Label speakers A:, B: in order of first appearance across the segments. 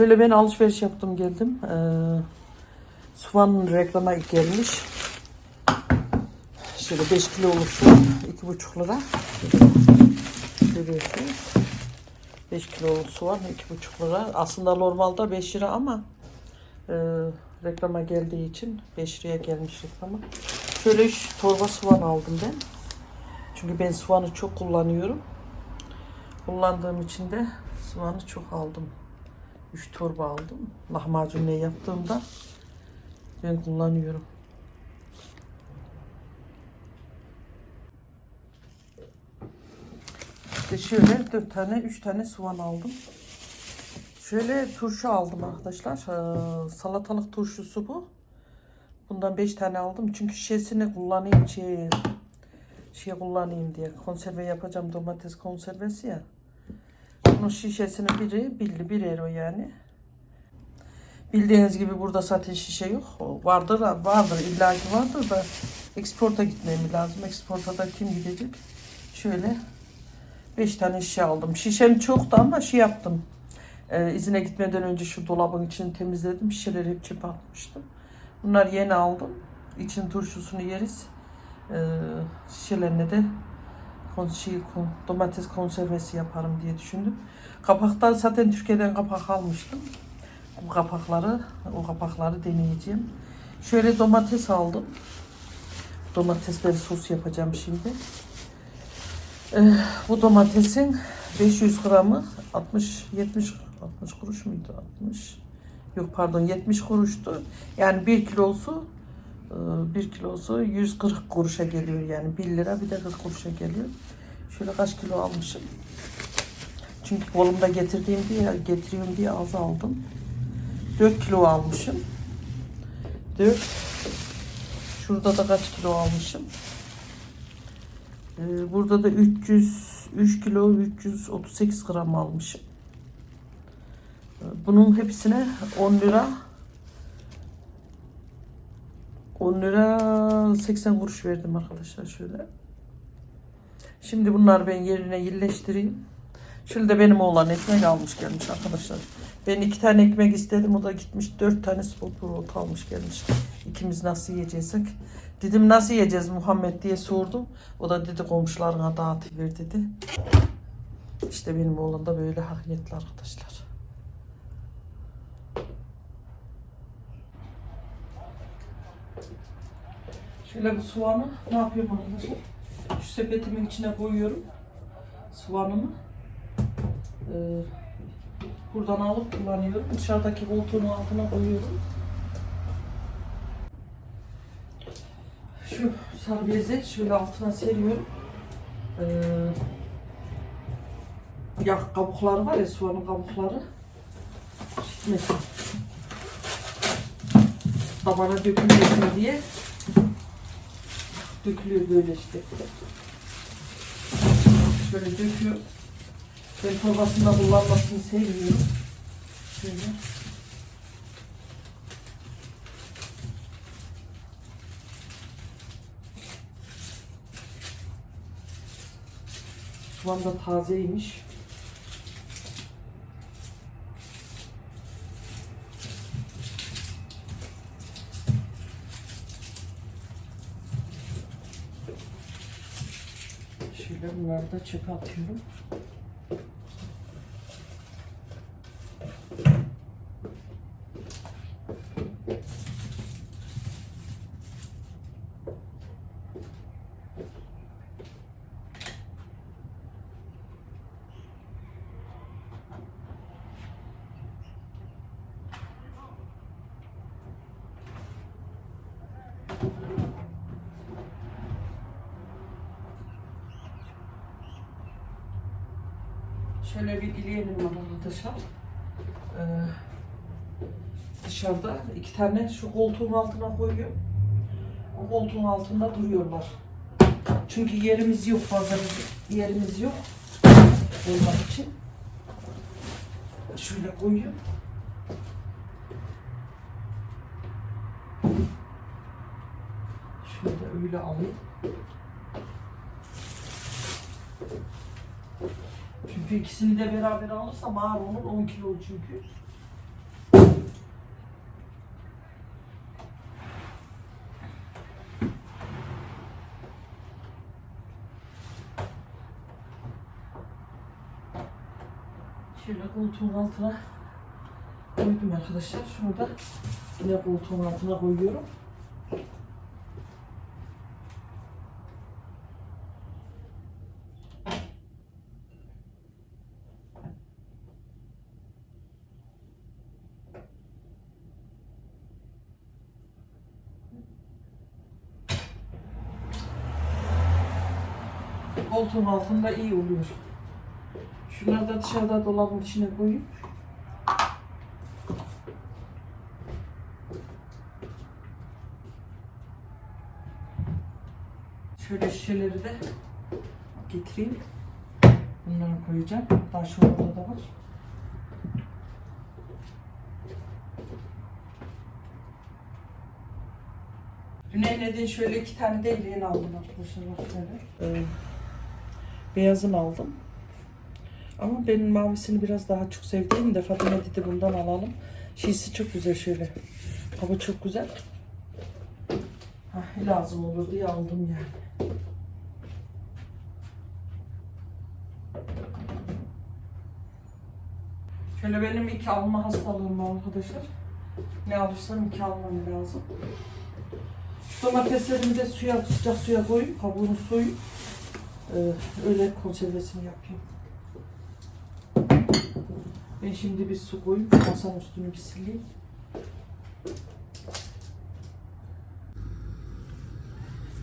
A: Şöyle ben alışveriş yaptım geldim. Ee, soğan reklama gelmiş. Şöyle 5 kiloluk soğan 2,5 lira. Görüyorsunuz. 5 kiloluk soğan 2,5 lira. Aslında normalde 5 lira ama e, reklama geldiği için 5 liraya gelmiş reklama. Şöyle 3 torba soğan aldım ben. Çünkü ben soğanı çok kullanıyorum. Kullandığım için de soğanı çok aldım. 3 torba aldım. Lahmacun ne yaptığımda ben kullanıyorum. İşte şöyle 4 tane 3 tane soğan aldım. Şöyle turşu aldım arkadaşlar. Ee, salatalık turşusu bu. Bundan 5 tane aldım. Çünkü şişesini kullanayım şey, şey kullanayım diye. Konserve yapacağım domates konservesi ya. Bunun şişesinin biri bildi bir euro yani. Bildiğiniz gibi burada zaten şişe yok. Vardır vardır illaki vardır da eksporta gitmem lazım. Eksporta da kim gidecek? Şöyle 5 tane şişe aldım. Şişem çoktu ama şey yaptım. Ee, izine gitmeden önce şu dolabın içini temizledim. Şişeleri hep çöpe atmıştım. Bunlar yeni aldım. İçin turşusunu yeriz. Ee, şişelerine de şey, domates konservesi yaparım diye düşündüm. Kapaktan zaten Türkiye'den kapak almıştım. Bu kapakları, o kapakları deneyeceğim. Şöyle domates aldım. Domatesleri sos yapacağım şimdi. Ee, bu domatesin 500 gramı 60 70 60 kuruş muydu? 60 Yok pardon 70 kuruştu. Yani 1 kilosu 1 kilosu 140 kuruşa geliyor yani 1 lira bir de 40 kuruşa geliyor. Şöyle kaç kilo almışım. Çünkü kolumda getirdiğim diye getiriyorum diye az aldım. 4 kilo almışım. 4 Şurada da kaç kilo almışım. Ee, burada da 303 kilo 338 gram almışım. Ee, Bunun hepsine 10 lira 10 lira 80 kuruş verdim arkadaşlar şöyle. Şimdi bunları ben yerine yerleştireyim. Şöyle de benim oğlan ekmek almış gelmiş arkadaşlar. Ben iki tane ekmek istedim. O da gitmiş dört tane spot almış gelmiş. İkimiz nasıl yiyeceksek. Dedim nasıl yiyeceğiz Muhammed diye sordum. O da dedi komşularına dağıtıver dedi. İşte benim oğlan da böyle hakiyetli arkadaşlar. Şöyle bu soğanı ne yapıyorum arkadaşlar? Şu sepetimin içine koyuyorum. Soğanımı. Ee, buradan alıp kullanıyorum. Dışarıdaki koltuğun altına koyuyorum. Şu sarı bezi şöyle altına seriyorum. Ee, ya kabukları var ya soğanın kabukları. Gitmesin. Tabana dökülmesin diye dökülüyor böyle işte. Şöyle döküyor. Ben torbasında kullanmasını sevmiyorum. Şöyle. Soğan da tazeymiş. Şöyle bunları da çöpe atıyorum. Şöyle bir dileyelim arkadaşlar. Ee, dışarıda iki tane şu koltuğun altına koyuyorum. O koltuğun altında duruyorlar. Çünkü yerimiz yok fazla yerimiz yok. Olmak için. Şöyle koyuyorum. Şöyle öyle alayım. Çünkü ikisini de beraber alırsam ağır olur. 10 kilo çünkü. Şöyle koltuğun altına koydum arkadaşlar. Şunu da yine koltuğun altına koyuyorum. Koltuğun altında iyi oluyor. Şunları da dışarıda dolabın içine koyayım. Şöyle şişeleri de getireyim. Bunları koyacağım. Daha şu da var. Güneyne'den şöyle iki tane de aldım arkadaşlar. Şöyle. Ee, beyazını aldım. Ama benim mavisini biraz daha çok sevdiğim de Fatime dedi bundan alalım. Şişi çok güzel şöyle. Hava çok güzel. Hah, lazım olur diye aldım yani. Şöyle benim iki alma hastalığım var arkadaşlar. Ne alırsam iki almam lazım. Şu domateslerimi de suya, sıcak suya koyup kabuğunu soyup öyle konservesini yapayım. Ben şimdi bir su koyup masanın üstünü bir sileyim.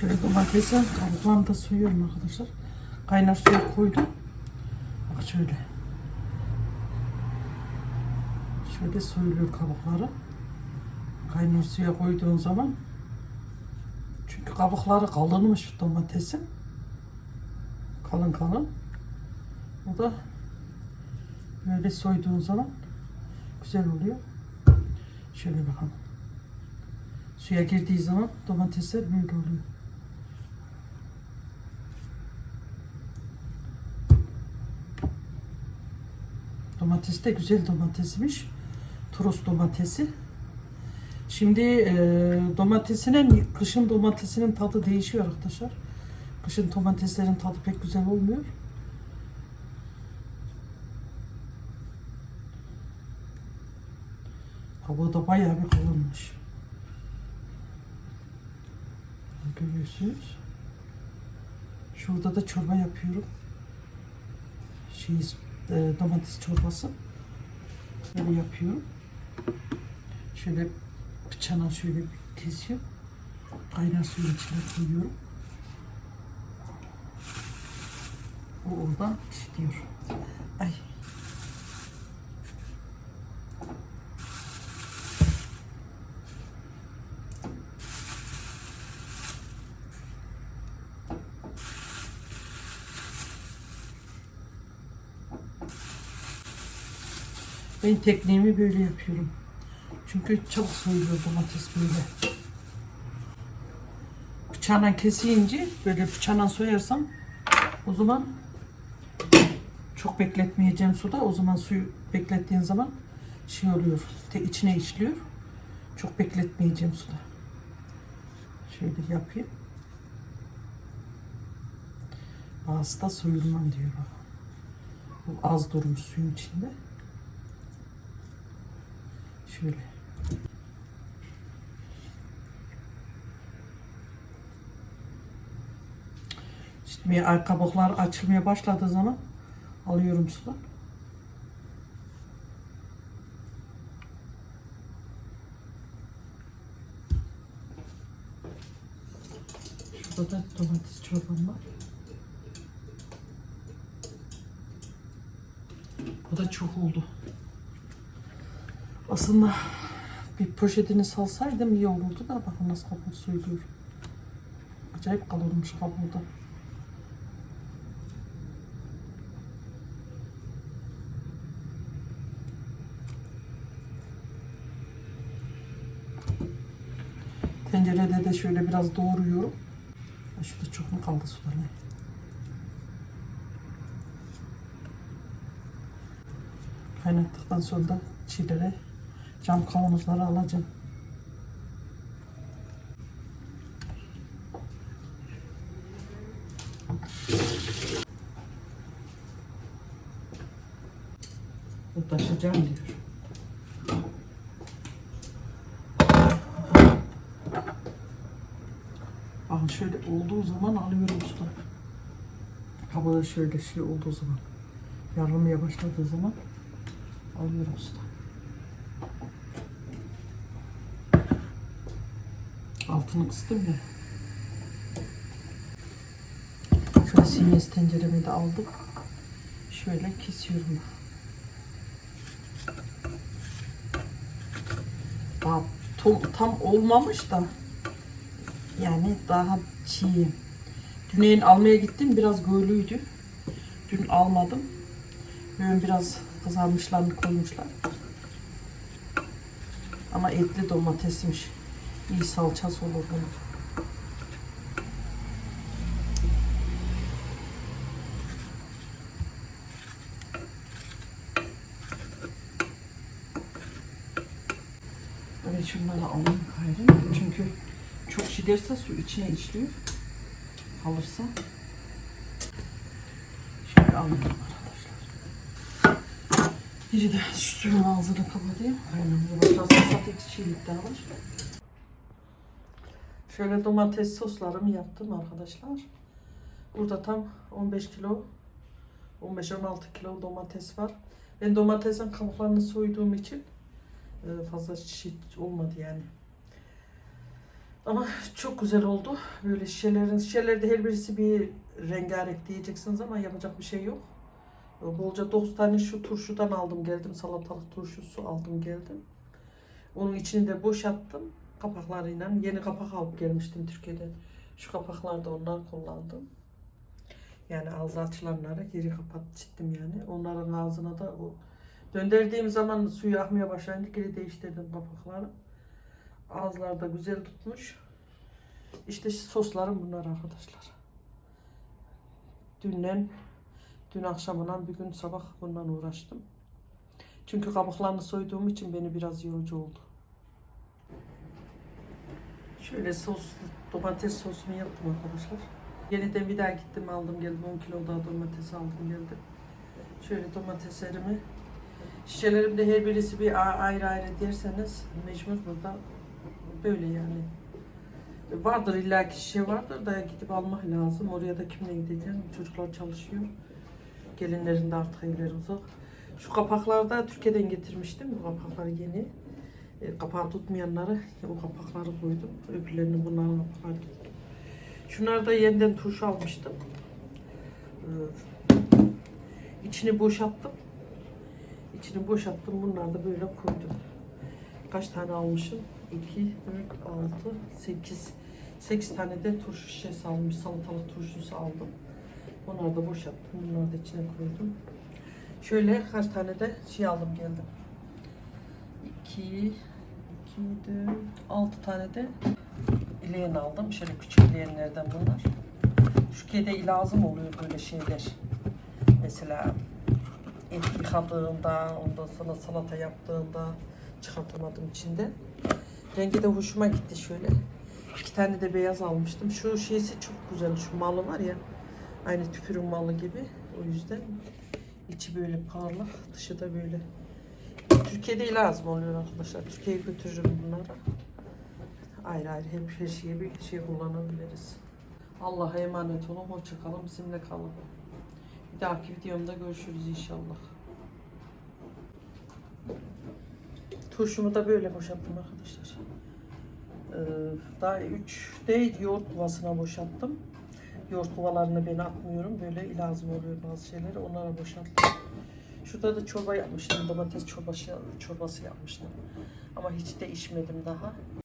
A: Şöyle domatesi kabuklarını da soyuyorum arkadaşlar. Kaynar suya koydum. Bak şöyle. Şöyle soyuluyor kabukları. Kaynar suya koyduğun zaman çünkü kabukları kalınmış domatesin. Kalın kalın. O da böyle soyduğun zaman güzel oluyor. Şöyle bakalım. Suya girdiği zaman domatesler böyle oluyor. Domates de güzel domatesmiş. Toros domatesi. Şimdi e, domatesinin, kışın domatesinin tadı değişiyor arkadaşlar. Kışın domateslerin tadı pek güzel olmuyor. Kabuğu da bayağı bir kalınmış. Görüyorsunuz. Şurada da çorba yapıyorum. Şey, e, domates çorbası. Böyle yapıyorum. Şöyle bıçağına şöyle kesiyorum. Kaynar suyun içine koyuyorum. O oradan pişiyor. Ay. Ben tekniğimi böyle yapıyorum. Çünkü çabuk soyuluyor domates böyle. Bıçağla keseyince böyle bıçağla soyarsam o zaman çok bekletmeyeceğim suda. O zaman suyu beklettiğin zaman şey oluyor. Te içine işliyor. Çok bekletmeyeceğim suda. Şöyle yapayım. Bazısı da soyulmam diyor bak. Bu az durmuş suyun içinde. Şöyle. Şimdi ay kabuklar açılmaya başladığı zaman alıyorum sudan. Şurada da domates çorbam var. Bu da çok oldu. Aslında bir poşetini salsaydım iyi olurdu da bakın nasıl kabuğu soyuluyor. Acayip kalırmış kabuğu da. Tencerede de şöyle biraz doğruyorum. Şurada çok mu kaldı sular ne? Kaynattıktan sonra da çiğlere cam kavanozlara alacağım. taşıyacağım diyor. Bakın şöyle olduğu zaman alıyorum usta. Havada şöyle şey olduğu zaman. Yarılmaya başladığı zaman alıyorum usta. Altını kıstım ya. Şöyle siyes tenceremi de aldım. Şöyle kesiyorum. Tam, tam olmamış da yani daha çiğ. Düneyin almaya gittim biraz göğlüydü. Dün almadım. Bugün biraz kızarmışlarını koymuşlar. Ama etli domatesmiş. İyi salçası olur bunun. Evet şunları alayım gayrı. Çünkü şiderse su içine işliyor. Kalırsa. Şöyle alayım arkadaşlar. Biri de şu suyun ağzını kapatayım. Aynen. Başlasın zaten çiğlik daha var. Şöyle domates soslarımı yaptım arkadaşlar. Burada tam 15 kilo 15-16 kilo domates var. Ben domatesin kabuklarını soyduğum için e, fazla şey olmadı yani. Ama çok güzel oldu. Böyle şişelerin, şişelerde her birisi bir rengarenk diyeceksiniz ama yapacak bir şey yok. E, Bolca 9 tane şu turşudan aldım geldim. Salatalık turşusu aldım geldim. Onun içini de boşalttım kapaklarıyla. Yeni kapak alıp gelmiştim Türkiye'den. Şu kapaklarda ondan kullandım. Yani ağzı açılanları geri kapatmıştım yani. Onların ağzına da o döndürdüğüm zaman suyu akmaya başlayınca geri değiştirdim kapakları. Ağızlar da güzel tutmuş. İşte soslarım bunlar arkadaşlar. Dünden, dün akşamından bir gün sabah bundan uğraştım. Çünkü kabuklarını soyduğum için beni biraz yorucu oldu. Şöyle sos, domates sosumu yaptım arkadaşlar. Yeniden bir daha gittim aldım geldim 10 kilo daha domates aldım geldim. Şöyle domateslerimi şişelerimde her birisi bir ayrı ayrı derseniz mecbur burada böyle yani. Vardır illaki şişe vardır da gidip almak lazım. Oraya da kimle gideceğim? Çocuklar çalışıyor. Gelinlerin de artık evleri uzak. Şu kapaklarda Türkiye'den getirmiştim. Bu kapaklar yeni. E, kapağı tutmayanları o kapakları koydum. Öbürlerini bunların kapakları tuttum. Şunları da yeniden turşu almıştım. Ee, içini boşalttım. İçini boşalttım. Bunları da böyle koydum. Kaç tane almışım? 2, 4, 6, 8. 8 tane de turşu şişesi almış. Salatalık turşusu aldım. Onları da boşalttım. Bunları da içine koydum. Şöyle kaç tane de şey aldım geldim. 2, 2, 4, 6 tane de ileğen aldım. Şöyle küçük ileğenlerden bunlar. Türkiye'de lazım oluyor böyle şeyler. Mesela et yıkadığında, ondan sonra salata yaptığında çıkartamadım içinde. Rengi de hoşuma gitti şöyle. İki tane de beyaz almıştım. Şu şeysi çok güzel. Şu malı var ya. Aynı tüpürün malı gibi. O yüzden içi böyle parlak, dışı da böyle. Türkiye'de lazım oluyor arkadaşlar. Türkiye'ye götürürüm bunları. Ayrı ayrı hep her şeye bir şey kullanabiliriz. Allah'a emanet olun. Hoşça kalın. Bizimle kalın. Bir dahaki videomda görüşürüz inşallah. Turşumu da böyle boşalttım arkadaşlar. Ee, daha 3 değil yoğurt kovasına boşalttım. Yoğurt kovalarını ben atmıyorum. Böyle lazım oluyor bazı şeyleri. Onlara boşalttım. Şurada da çorba yapmıştım. Domates çorbası, çorbası yapmıştım. Ama hiç de içmedim daha.